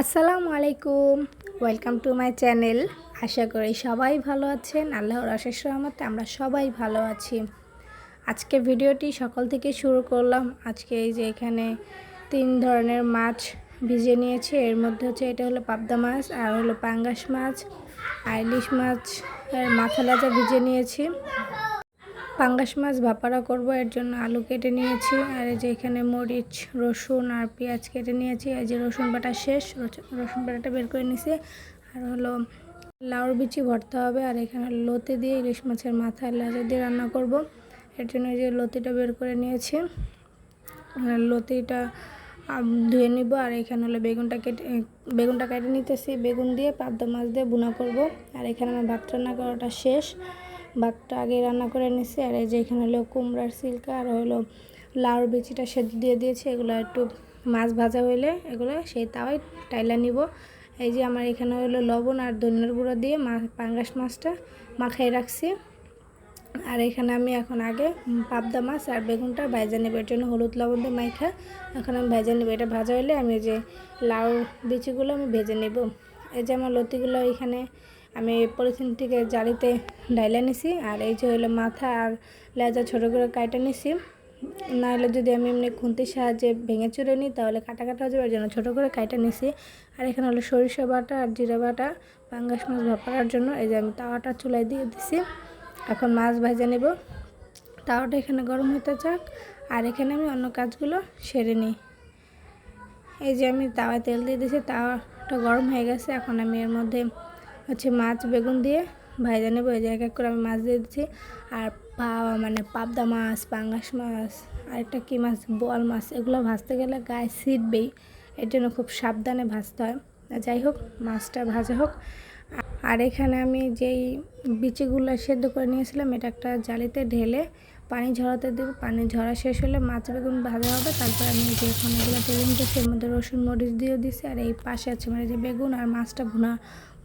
আসসালামু আলাইকুম। Welcome to my channel আশা করি সবাই ভালো আছেন। আল্লাহর অশেষ রহমতে আমরা সবাই ভালো আছি। আজকে ভিডিওটি সকাল থেকে শুরু করলাম। আজকে এই যে এখানে তিন ধরনের মাছ ভিজে নিয়েছে। এর মধ্যে হচ্ছে এটা হলো পাবদা মাছ, আর হলো পাঙ্গাস মাছ, আর ইলিশ মাছ মাথা লাজা ভিজে নিয়েছি। পাঙ্গাস মাছ ভাপারা করব, এর জন্য আলু কেটে নিয়েছি। আর এই যে এখানে মরিচ, রসুন আর পেঁয়াজ কেটে নিয়েছি। এই যে রসুন বাটা শেষ রসুন- বাটাটা বের করে নিয়েছি আর হলো লাউর বিচি ভরতে হবে, আর এখানে লতি দিয়ে ইলিশ মাছের মাথা লাজা দিয়ে রান্না করব। এর জন্য যে লতিটা বের করে নিয়েছি। লতিটা ধুয়ে নিব। আর এখানে হলো বেগুনটা কেটে বেগুনটা কেটে নিতেছি। বেগুন দিয়ে পাবদা মাছ দিয়ে বুনা করব। আর এখানে আমার ভাত রান্না করাটা শেষ। ভাতটা আগে রান্না করে নিছি আর এই যে এখানে হলো কুমড়ার সিল্কা, আর হলো লাউর বিচিটা সেদ্ধ দিয়ে দিয়েছি, এগুলো একটু মাছ ভাজা হইলে এগুলো সেই তাওয়াই টাইলা নিব। এই যে আমার এখানে হলো লবণ আর ধনিয়ার গুঁড়ো দিয়ে মা, পাঙ্গাস মাছটা মাখাই রাখছি। আর এখানে আমি এখন আগে পাবদা মাছ আর বেগুনটা ভাজা নেব, এর জন্য হলুদ লবণ দিয়ে মাইখা। এখন আমি ভেজে নেব, এটা ভাজা হলে আমি যে লাউ বিচিগুলো আমি ভেজে নেব। এই যে আমার লতিগুলো এখানে আমি পলিথিন থেকে জালিতে ডাইলে নিছি, আর এই যে হলো মাথা আর লেজা ছোটো করে কাইটে নিছি। নাহলে যদি আমি এমনি খুন্তির সাহায্যে ভেঙে চুরে নিই, তাহলে কাটা কাটা হয়ে যাবে জন্য ছোটো করে কাইটা নিছি। আর এখানে হলো সরিষা বাটা আর জিরা বাটা, পাঙ্গাস মাছ ভাপার জন্য। এই যে আমি তাওয়াটা চুলায় দিয়ে দিছি। এখন মাছ ভাজা নেব। তাওয়াটা এখানে গরম হতে চাক আর এখানে আমি অন্য কাজগুলো সেরে নিই। এই যে আমি তাওয়ায় তেল দিয়ে দিয়েছি তাওয়াটা গরম হয়ে গেছে। এখন আমি এর মধ্যে হচ্ছে মাছ বেগুন দিয়ে ভাজা নেব, এই এক এক করে আমি মাছ দিয়ে দিচ্ছি। আর পা মানে পাবদা মাছ, পাঙ্গাস মাছ, আরেকটা কী মাছ, বোয়াল মাছ, এগুলো ভাজতে গেলে গায়ে ছিটবেই এর জন্য খুব সাবধানে ভাজতে হয়। যাই হোক, মাছটা ভাজা হোক। আর এখানে আমি যেই বিচিগুলো সেদ্ধ করে নিয়েছিলাম, এটা একটা জালিতে ঢেলে পানি ঝরাতে দেবো, পানি ঝরা শেষ হলে মাছ বেগুন ভাজা হবে। তারপর আমি যে এখন এগুলো তেলে নিতেছি এর মধ্যে রসুন, মরিচ দিয়ে দিয়েছি আর এই পাশে আছে মানে যে বেগুন আর মাছটা ভুনা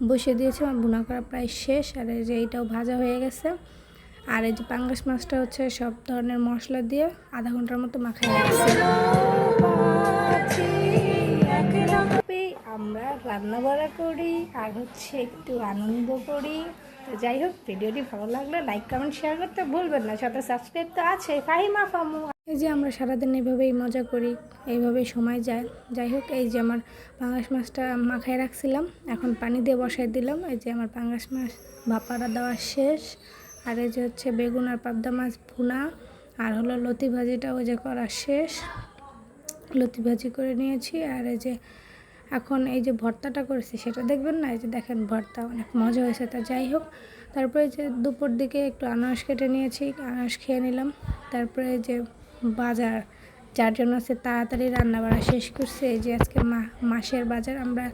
বসিয়ে দিয়েছি। আমার ভুনা করা প্রায় শেষ, আর এই যে এইটাও ভাজা হয়ে গেছে। আর এই যে পাঙ্গাস মাছটা হচ্ছে সব ধরনের মশলা দিয়ে আধা ঘণ্টার মতো মাখাই আমরা রান্না বাড়া করি, আর হচ্ছে একটু আনন্দ করি। তো যাই হোক, ভিডিওটি ভালো লাগলে লাইক কমেন্ট শেয়ার করতে ভুলবেন না। সাথে সাবস্ক্রাইব তো আছে। ফাহিমা ফামু। এই যে আমরা সারাদিন এইভাবেই মজা করি, এইভাবেই সময় যায়। যাই হোক, এই যে আমার পাঙ্গাস মাছটা মাখায় রাখছিলাম, এখন পানি দিয়ে বসাই দিলাম। এই যে আমার পাঙ্গাস মাছ ভাপাটা দেওয়া শেষ। আর এই যে হচ্ছে বেগুন আর পাবদা মাছ ভুনা। আর হলো লতি ভাজিটা ওই যে করা শেষ। লতি ভাজি করে নিয়েছি। আর এই যে এখন এই যে ভর্তাটা করেছি সেটা দেখবেন না? এই যে দেখেন ভর্তা অনেক মজা হয়েছে, তা যাই হোক। তারপরে যে দুপুর দিকে একটু আনারস কেটে নিয়েছি, আনারস খেয়ে নিলাম। তারপরে যে বাজার, যার জন্য হচ্ছে তাড়াতাড়ি রান্না বাড়া শেষ করছে। এই যে আজকে মা, মাসের বাজার, আমরা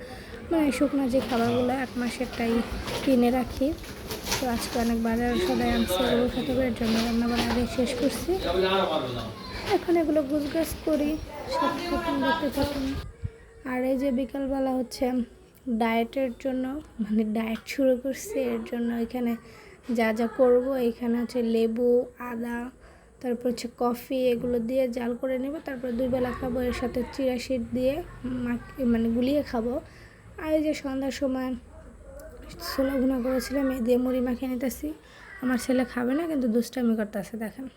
মানে শুকনো যে খাবারগুলো এক মাসেরটাই কিনে রাখি। তো আজকে অনেক বাজার সদাই আনছে এগুলো খেতে এর জন্য রান্না বাড়া আগে শেষ করছি। এখন এগুলো গুছগাছ করি, সব দেখতে থাকুন। আর এই যে বিকালবেলা হচ্ছে ডায়েটের জন্য মানে ডায়েট শুরু করছি, এর জন্য এখানে যা যা করব, এখানে হচ্ছে লেবু, আদা, তারপর হচ্ছে কফি এগুলো দিয়ে জাল করে নেব, তারপর দুই বেলা খাব, এর সাথে চিরা শিট দিয়ে মানে গুলিয়ে খাব। আর এই যে সন্ধ্যার সময় ছোলা করেছিলাম, এই দিয়ে মুড়ি মাখিয়ে নিতেছি। আমার ছেলে খাবে না, কিন্তু দুষ্টামি করতেছে, দেখেন।